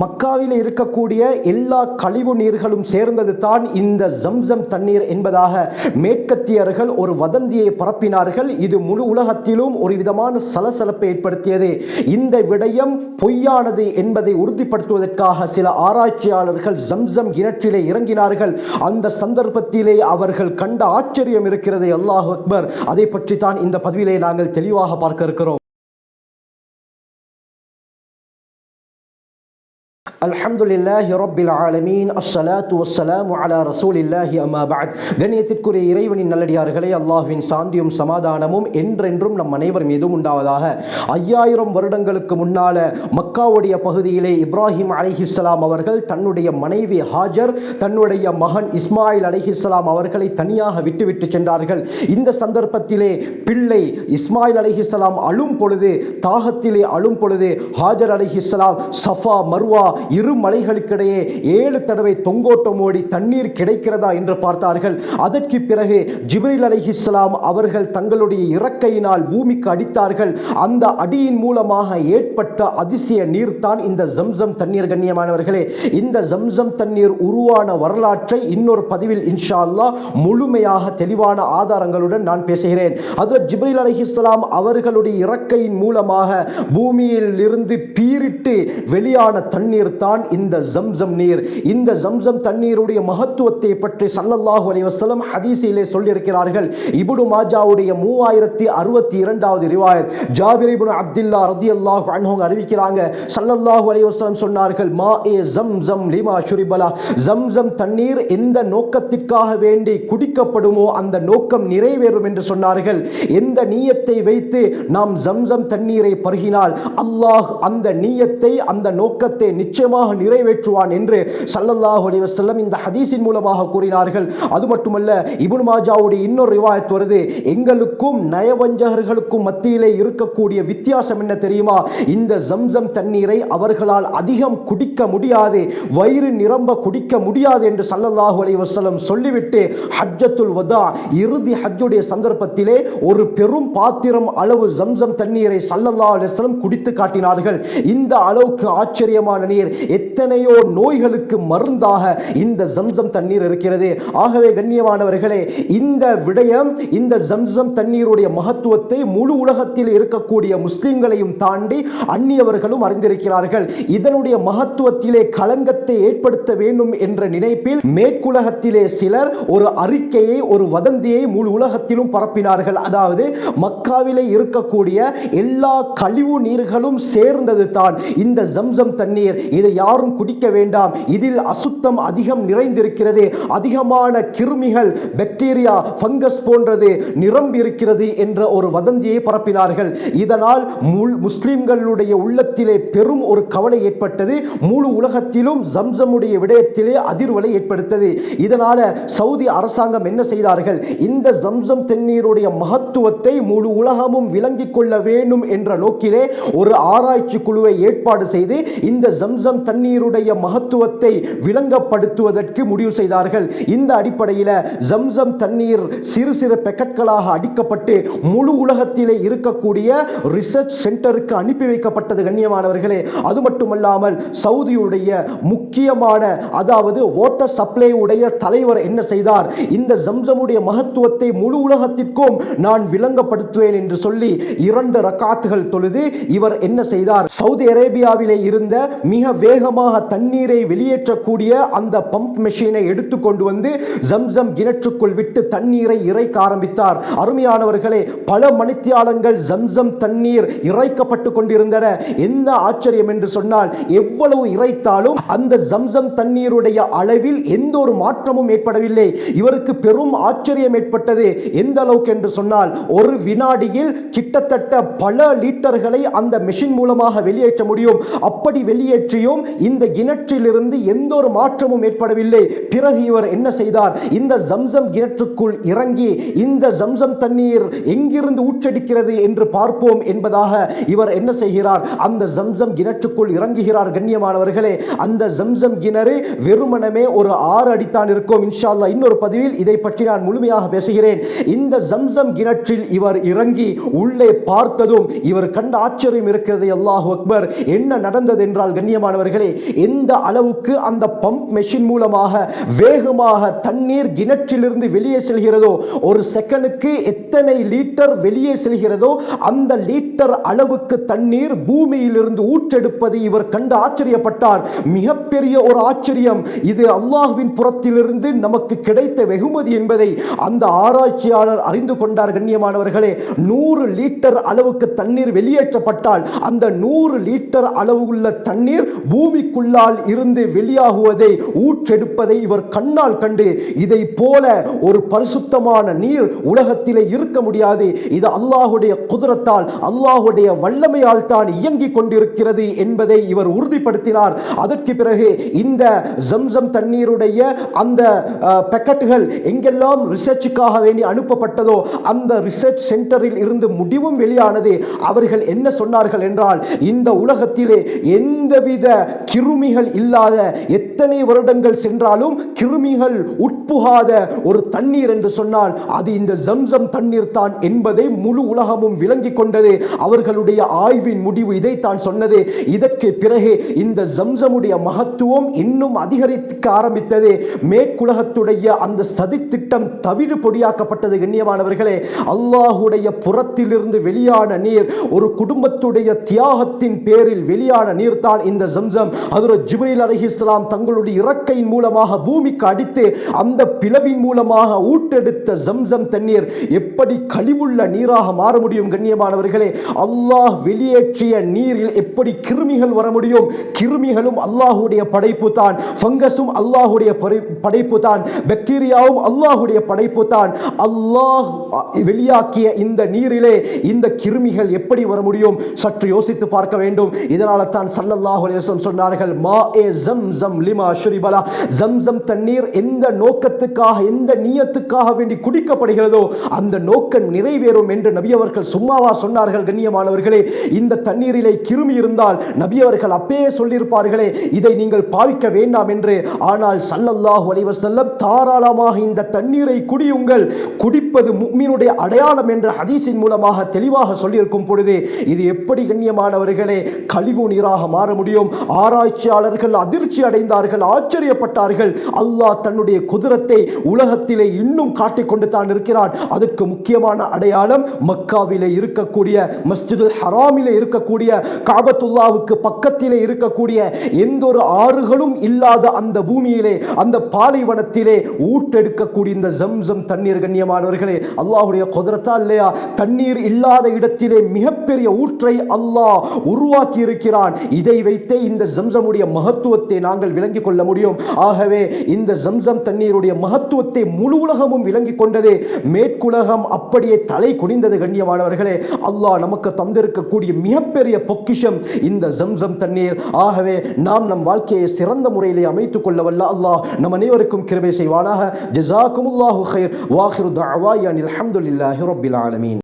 மக்காவில் இருக்கக்கூடிய எல்லா கழிவு நீர்களும் சேர்ந்தது தான் இந்த ஜம்சம் தண்ணீர் என்பதாக மேற்கத்தியர்கள் ஒரு வதந்தியை பரப்பினார்கள். இது முழு உலகத்திலும் ஒரு விதமான சலசலப்பை ஏற்படுத்தியது. இந்த விடயம் பொய்யானது என்பதை உறுதிப்படுத்துவதற்காக சில ஆராய்ச்சியாளர்கள் ஜம்சம் கிணற்றிலே இறங்கினார்கள். அந்த சந்தர்ப்பத்திலே அவர்கள் கண்ட ஆச்சரியம் இருக்கிறது. அல்லாஹ் அக்பர். அதை பற்றி தான் இந்த பதிவிலே நாங்கள் தெளிவாக பார்க்க இருக்கிறோம். அல்ஹம்துலில்லாஹி ரப்பில் ஆலமீன். அஸ்ஸலாத்து வஸ்ஸலாமு அலா ரசூலில்லாஹி அம்மா பஅத். கண்ணியத்திற்குரிய இறைவனின் நல்லடியார்களே அல்லாஹ்வின் சாந்தியும் சமாதானமும் என்றென்றும் நம் அனைவர் மீதும் உண்டாவதாக. ஐயாயிரம் வருடங்களுக்கு முன்னால மக்காவுடைய பகுதியிலே இப்ராஹிம் அலைஹிஸ்ஸலாம் அவர்கள் தன்னுடைய மனைவி ஹாஜர் தன்னுடைய மகன் இஸ்மாயில் அலைஹிஸ்ஸலாம் அவர்களை தனியாக விட்டுவிட்டு சென்றார்கள். இந்த சந்தர்ப்பத்திலே பிள்ளை இஸ்மாயில் அலைஹிஸ்ஸலாம் அழும் பொழுது தாகத்திலே அழும் பொழுது ஹாஜர் அலைஹிஸ்ஸலாம் சஃபா மர்வா இரு மலைகளுக்கிடையே ஏழு தடவை தொங்கோட்டம் ஓடி தண்ணீர் கிடைக்கிறதா என்று பார்த்தார்கள். அதற்கு பிறகு ஜிப்ரில் அலைஹிஸ்ஸலாம் அவர்கள் தங்களுடைய இறக்கையினால் பூமிக்கு அடித்தார்கள். அந்த அடியின் மூலமாக ஏற்பட்ட அதிசய நீர்தான் இந்த ஜம்சம் தண்ணீர் கண்ணியமானவர்களே. இந்த ஜம்சம் தண்ணீர் உருவான வரலாற்றை இன்னொரு பதிவில் இன்ஷா அல்லாஹ் முழுமையாக தெளிவான ஆதாரங்களுடன் நான் பேசுகிறேன். அதில் ஜிப்ரில் அலைஹிஸ்ஸலாம் அவர்களுடைய இறக்கையின் மூலமாக பூமியில் இருந்து பீரிட்டு வெளியான தண்ணீர் தான் தான் இந்த ஜம்சம் நீர். இந்த ஜம்சம் தண்ணீருடைய மகத்துவத்தை பற்றி சல்லல்லாஹு அலைவசலம் ஹதீசிலே சொல்லியிருக்கிறார்கள். இபுடு மாஜாவுடைய மூவாயிரத்தி அறுபத்தி இரண்டாவது ரிவாயத். ஜாபிர் இப்னு அப்துல்லா ரதி ரதியல்லாஹு அன்ஹு அறிவிக்கிறாங்க. சல்லல்லாஹு அலைவசலம் சொன்னார்கள் மா ஏ ஜம் ஜம் லிமா ஷுரிபலா? ஜம்சம் தண்ணீர் எந்த நோக்கத்திற்காக வேண்டி குடிக்கப்படுமோ அந்த நோக்கம் நிறைவேறும் என்று சொன்னார்கள். எந்த நீயத்தை வைத்து நாம் ஜம்சம் தண்ணீரை பருகினால் அல்லாஹ் அந்த நீயத்தை அந்த நோக்கத்தை நிச்சயம் நிச்சயமாக நிறைவேற்றுவான் என்று சல்லல்லாஹ் செல்லம் இந்த ஹதீஸின் மூலமாக கூறினார்கள். அது மட்டுமல்ல இபுன் மாஜாவுடைய இன்னொரு ரிவாயத் வருது. எங்களுக்கும் நயவஞ்சகர்களுக்கும் மத்தியிலே இருக்கக்கூடிய வித்தியாசம் என்ன தெரியுமா? இந்த ஜம்சம் தண்ணீரை அவர்களால் அதிகம் குடிக்க முடியாது வயிறு நிரம்ப குடிக்க முடியாது என்று சல்லல்லாஹு அலைஹி வஸல்லம் சொல்லிவிட்டு ஹஜ்ஜத்துல் வதா இறுதி ஹஜ்ஜுடைய சந்தர்ப்பத்திலே ஒரு பெரும் பாத்திரம் அளவு ஜம்சம் தண்ணீரை சல்லல்லாஹு அலைஹி குடித்து காட்டினார்கள். இந்த அளவுக்கு ஆச்சரியமான நீர் எத்தனையோ நோய்களுக்கு மருந்தாக இந்த ஜம்சம் தண்ணீர் இருக்கிறது. ஆகவே கண்ணியமானவர்களே இந்த விடயம் இந்த ஜம்சம் தண்ணீருடைய மகத்துவத்தை முழு உலகத்தில் இருக்கக்கூடிய முஸ்லிம்களையும் தாண்டி அந்நியவர்களும் அறிந்திருக்கிறார்கள். இதனுடைய மகத்துவத்திலே களங்கத்தை ஏற்படுத்த வேண்டும் என்ற நினைப்பில் மேற்குலகத்திலே சிலர் ஒரு அறிக்கையை ஒரு வதந்தியை முழு உலகத்திலும் பரப்பினார்கள். அதாவது மக்காவிலே இருக்கக்கூடிய எல்லா கழிவு நீர்களும் சேர்ந்தது தான் இந்த ஜம்சம் தண்ணீர். இது யாரும் குடிக்க வேண்டாம். இதில் அசுத்தம் அதிகம் நிறைந்திருக்கிறது. அதிகமான கிருமிகள் பாக்டீரியா ஃபங்கஸ் போன்றது நிரம்பி இருக்கிறது என்ற ஒரு வதந்தியை பரப்பினார்கள். இதனால் முல் முஸ்லிம்களுடைய உள்ளத்திலே பெரும் ஒரு கவலை ஏற்பட்டது. முழு உலகத்திலும் ஜம்சமுடைய விடயத்திலே அதிர்வலை ஏற்படுத்தது. இதனால சவுதி அரசாங்கம் என்ன செய்தார்கள்? இந்த ஜம்சம் தண்ணீருடைய மகத்துவத்தை முழு உலகமும் விளங்கிக் கொள்ள வேண்டும் என்ற நோக்கிலே ஒரு ஆராய்ச்சி குழுவை ஏற்பாடு செய்து இந்த ஜம்சம் தண்ணீருடைய மகத்துவத்தை விளங்கப்படுத்துவதற்கு முடிவு செய்தார்கள். இந்த அடிப்படையில் ஜம்சம் தண்ணீர் சிறு சிறு பெக்கெட்களாக அடிக்கப்பட்டு முழு உலகத்திலே இருக்கக்கூடிய ரிசர்ச் சென்டருக்கு அனுப்பி வைக்கப்பட்டது கண்ணியமானவர்களே. அது மட்டுமல்லாமல் சவுதியுடைய முக்கியமான அதாவது வாட்டர் சப்ளை உடைய தலைவர் என்ன செய்தார்? இந்த ஜம்சமுடைய மகத்துவத்தை முழு உலகத்திற்கும் நான் விளங்கப்படுத்துவேன் என்று சொல்லி இரண்டு ரக்காத்துகள் தொழுது இவர் என்ன செய்தார்? சவுதி அரேபியாவிலே இருந்த மிக வேகமாக தண்ணீரை வெளியேற்றக்கூடிய அந்த பம்ப் மெஷினை எடுத்துக்கொண்டு வந்து ஜம்சம் கிணற்றுக்குள் விட்டு தண்ணீரை இறைக்க ஆரம்பித்தார். அருமையானவர்களே பல மணித்தியாலங்கள் ஜம்சம் தண்ணீர் இறைக்கப்பட்டு கொண்டிருந்தன. எந்த ஆச்சரியம் என்று சொன்னால் எவ்வளவு இறைத்தாலும் அந்த ஜம்சம் தண்ணீருடைய அளவில் எந்த ஒரு மாற்றமும் ஏற்படவில்லை. இவருக்கு பெரும் ஆச்சரியம் ஏற்பட்டது. எந்த அளவுக்கு என்று சொன்னால் ஒரு வினாடியில் கிட்டத்தட்ட பல லிட்டர்களை அந்த மெஷின் மூலமாக வெளியேற்ற முடியும். அப்படி வெளியேற்றியும் இந்த கிணற்றிலிருந்து எந்த ஒரு மாற்றமும் ஏற்படவில்லை. பிறகு இவர் என்ன செய்தார்? இந்த ஜம்சம் கிணற்றுக்குள் இறங்கி இந்த ஜம்சம் தண்ணீர் எங்கிருந்து ஊற்றடிக்கிறது என்று பார்ப்போம் என்பதாக இவர் என்ன செய்கிறார்? அந்த ஜம்சம் கிணற்றுக்குள் இறங்குகிறார் கண்ணியமானவர்களே. அந்த ஜம்சம் கிணறு வெறுமனமே ஒரு ஆறு அடித்தான் இருக்கும். இன்ஷா அல்லாஹ் இன்னொரு பதிவில் இதை பற்றி நான் முழுமையாக பேசுகிறேன். இந்த ஜம்சம் கிணற்றில் இவர் இறங்கி உள்ளே பார்த்ததும் இவர் கண்ட ஆச்சரியம் இருக்கிறது. அல்லாஹ் அக்பர் என்ன நடந்தது என்றால் கண்ணியமானவர் கண்ணியமானவர்களே எந்த அளவுக்கு அந்த பம்ப் மெஷின் மூலமாக வேகமாக தண்ணீர் கிணற்றிலிருந்து வெளியே செல்கிறதோ ஒரு செகண்டுக்கு எத்தனை லீட்டர் வெளியே செல்கிறதோ அந்த லீட்டர் அளவுக்கு தண்ணீர் பூமியிலிருந்து ஊற்றெடுப்பதை இவர் கண்டு ஆச்சரியப்பட்டார். மிகப்பெரிய ஒரு ஆச்சரியம். இது அல்லாஹுவின் புறத்திலிருந்து நமக்கு கிடைத்த வெகுமதி என்பதை அந்த ஆராய்ச்சியாளர் அறிந்து கொண்டார் கண்ணியமானவர்களே. நூறு லிட்டர் அளவுக்கு தண்ணீர் வெளியேற்றப்பட்டால் அந்த நூறு லிட்டர் அளவு உள்ள தண்ணீர் பூ பூமிக்குள்ளால் இருந்து வெளியாகுவதை ஊற்றெடுப்பதை இவர் கண்ணால் கண்டு இதை போல ஒரு பரிசுத்தமான நீர் உலகத்திலே இருக்க முடியாது. இது அல்லாஹுடைய குதிரத்தால் அல்லாஹுடைய வல்லமையால் தான் இயங்கிக் கொண்டிருக்கிறது என்பதை இவர் உறுதிப்படுத்தினார். அதற்கு பிறகு இந்த ஜம்சம் தண்ணீருடைய அந்த பெக்கெட்டுகள் எங்கெல்லாம் ரிசர்ச்சுக்காக வேண்டி அனுப்பப்பட்டதோ அந்த ரிசர்ச் சென்டரில் இருந்து முடிவும் வெளியானது. அவர்கள் என்ன சொன்னார்கள் என்றால் இந்த உலகத்திலே எந்தவித கிருமிகள் இல்லாத எத்தனை எத்தனை வருடங்கள் சென்றாலும் கிருமிகள் உட்புகாத ஒரு தண்ணீர் என்று சொன்னால் அது இந்த ஜம்சம் தண்ணீர் தான் என்பதை முழு உலகமும் விளங்கிக் கொண்டது. அவர்களுடைய ஆய்வின் முடிவு இதைத்தான் சொன்னது. இதற்கு பிறகு இந்த ஜம்சமுடைய மகத்துவம் இன்னும் அதிகரிக்க ஆரம்பித்தது. மேற்குலகத்துடைய அந்த சதி திட்டம் தவிடு பொடியாக்கப்பட்டது கண்ணியமானவர்களே. அல்லாஹுடைய புறத்திலிருந்து வெளியான நீர் ஒரு குடும்பத்துடைய தியாகத்தின் பேரில் வெளியான நீர் தான் இந்த ஜம்சம். அதில் இஸ்லாம் தங்க தங்களுடைய இறக்கையின் மூலமாக பூமிக்கு அடித்து அந்த பிளவின் மூலமாக ஊட்டெடுத்த ஜம்சம் தண்ணீர் எப்படி கழிவுள்ள நீராக மாற முடியும் கண்ணியமானவர்களே? அல்லாஹ் வெளியேற்றிய நீரில் எப்படி கிருமிகள் வர முடியும்? கிருமிகளும் அல்லாஹுடைய படைப்பு தான். ஃபங்கஸும் அல்லாஹுடைய படை- படைப்பு தான். பாக்டீரியாவும் அல்லாஹுடைய படைப்பு தான். அல்லாஹ் வெளியாக்கிய இந்த நீரிலே இந்த கிருமிகள் எப்படி வர முடியும்? சற்று யோசித்து பார்க்க வேண்டும். இதனால தான் சல்லல்லாஹு சொன்னார்கள் மா ஏ ஜம் ஜம் லிம் தெரியுமா ஜம் ஜம்சம் தண்ணீர் எந்த நோக்கத்துக்காக எந்த நீயத்துக்காக வேண்டி குடிக்கப்படுகிறதோ அந்த நோக்கம் நிறைவேறும் என்று நபி அவர்கள் சும்மாவா சொன்னார்கள் கண்ணியமானவர்களே. இந்த தண்ணீரிலே கிருமி இருந்தால் நபி அவர்கள் அப்பயே சொல்லியிருப்பார்களே இதை நீங்கள் பாவிக்க வேண்டாம் என்று. ஆனால் சல்லல்லாஹு அலைவசல்லம் தாராளமாக இந்த தண்ணீரை குடியுங்கள். குடிப்பது முக்மீனுடைய அடையாளம் என்ற ஹதீஸின் மூலமாக தெளிவாக சொல்லியிருக்கும் பொழுது இது எப்படி கண்ணியமானவர்களே கழிவு நீராக மாற முடியும்? ஆராய்ச்சியாளர்கள் அதிர்ச்சி அடைந்தார்கள். ஆச்சரியப்பட்டார்கள். அல்லாஹ் தன்னுடைய குதிரத்தை உலகத்திலே இன்னும் காட்டிக்கொண்டு தான் இருக்கிறான். அதுக்கு முக்கியமான அடையாளம் மக்காவிலே இருக்கக்கூடிய மஸ்ஜிதுல் ஹராமிலே இருக்கக்கூடிய காபத்துல்லாவுக்கு பக்கத்திலே இருக்கக்கூடிய எந்த ஒரு ஆறுகளும் இல்லாத அந்த பூமியிலே அந்த பாலைவனத்திலே ஊட்டெடுக்கக்கூடிய இந்த ஜம்சம் தண்ணீர் கண்ணியமானவர்களே அல்லாஹுடைய குதிரத்தா இல்லையா? தண்ணீர் இல்லாத இடத்திலே மிகப்பெரிய ஊற்றை அல்லாஹ் உருவாக்கி இருக்கிறான் இதை வைத்தே இந்த ஜம்சமுடைய மகத்துவத்தை நாங்கள் விளங்கி விளங்கிக் கொள்ள முடியும் ஆகவே இந்த ஜம்சம் தண்ணீருடைய மகத்துவத்தை முழு உலகமும் விளங்கிக் கொண்டது மேற்குலகம் அப்படியே தலை குனிந்தது கண்ணியமானவர்களே அல்லாஹ் நமக்கு தந்திருக்கக்கூடிய மிகப்பெரிய பொக்கிஷம் இந்த ஜம்சம் தண்ணீர் ஆகவே நாம் நம் வாழ்க்கையை சிறந்த முறையிலே அமைத்துக் கொள்ள வல்ல அல்லாஹ் நம் அனைவருக்கும் கிருபை செய்வானாக ஜஸாக்குமுல்லாஹு خير واخر دعواي ان الحمد لله رب العالمين